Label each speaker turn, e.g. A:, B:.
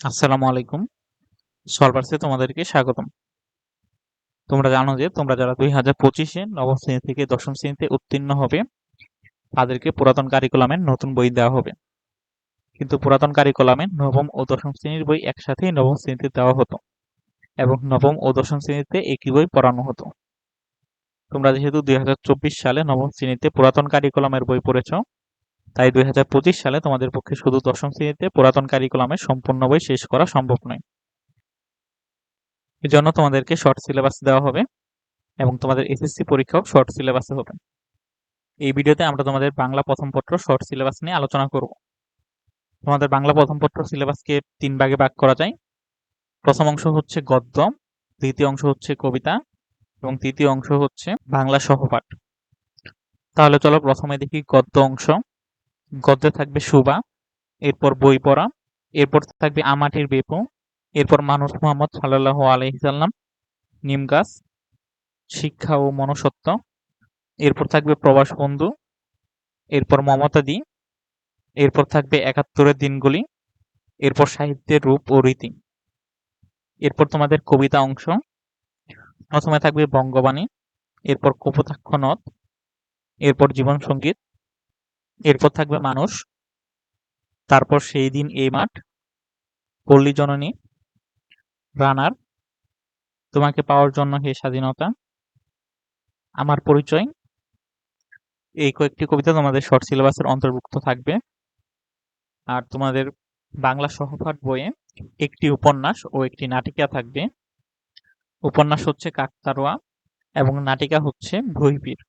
A: আসসালামু আলাইকুম। সলভার্সে তোমাদেরকে স্বাগতম। তোমরা জানো যে তোমরা যারা দুই হাজার পঁচিশে নবম শ্রেণি থেকে দশম শ্রেণীতে উত্তীর্ণ হবে, তাদেরকে পুরাতন কারিকুলামের নতুন বই দেওয়া হবে। কিন্তু পুরাতন কারিকুলামে নবম ও দশম শ্রেণির বই একসাথেই নবম শ্রেণীতে দেওয়া হতো এবং নবম ও দশম শ্রেণীতে একই বই পড়ানো হতো। তোমরা যেহেতু দুই হাজার চব্বিশ সালে নবম শ্রেণীতে পুরাতন কারিকুলামের বই পড়েছ তাই দুই হাজার পঁচিশ সালে তোমাদের পক্ষে শুধু দশম শ্রেণীতে পুরাতন কারিকুলামের সম্পূর্ণ বই শেষ করা সম্ভব নয়। এজন্য তোমাদেরকে শর্ট সিলেবাস দেওয়া হবে এবং তোমাদের এসএসসি পরীক্ষাও শর্ট সিলেবাসে হবে। এই ভিডিওতে আমরা তোমাদের বাংলা প্রথম পত্র শর্ট সিলেবাস নিয়ে আলোচনা করব। তোমাদের বাংলা প্রথম পত্র সিলেবাসকে তিন ভাগে ভাগ করা যায়। প্রথম অংশ হচ্ছে গদ্য দ্বিতীয় অংশ হচ্ছে কবিতা এবং তৃতীয় অংশ হচ্ছে বাংলা সহপাঠ। তাহলে চলো প্রথমে দেখি গদ্য অংশ। গদ্যে থাকবে সুবা, এরপর বই পড়া, এরপর থাকবে আমাটির বেপু, এরপর মানুষ মোহাম্মদ সাল্লাহ আলহিসাল্লাম নিম গাছ, শিক্ষা ও মনসত্ব এরপর থাকবে প্রবাস বন্ধু, এরপর মমতাদি, এরপর থাকবে একাত্তরের দিনগুলি, এরপর সাহিত্যের রূপ ও রীতি। এরপর তোমাদের কবিতা অংশ, প্রথমে থাকবে বঙ্গবাণী, এরপর কপোতাক্ষ নদ, এরপর জীবন সংগীত এরপর থাকবে মানুষ। তারপর সেই দিন এই মাঠ, পল্লী জননী, রানার, তোমাকে পাওয়ার জন্য হে স্বাধীনতা, আমার পরিচয়। এই কয়েকটি কবিতা তোমাদের শর্ট সিলেবাসের অন্তর্ভুক্ত থাকবে। আর তোমাদের বাংলা সহপাঠ বইয়ে একটি উপন্যাস ও একটি নাটিকা থাকবে। উপন্যাস হচ্ছে কাকতারোয়া এবং নাটিকা হচ্ছে ভৈপীর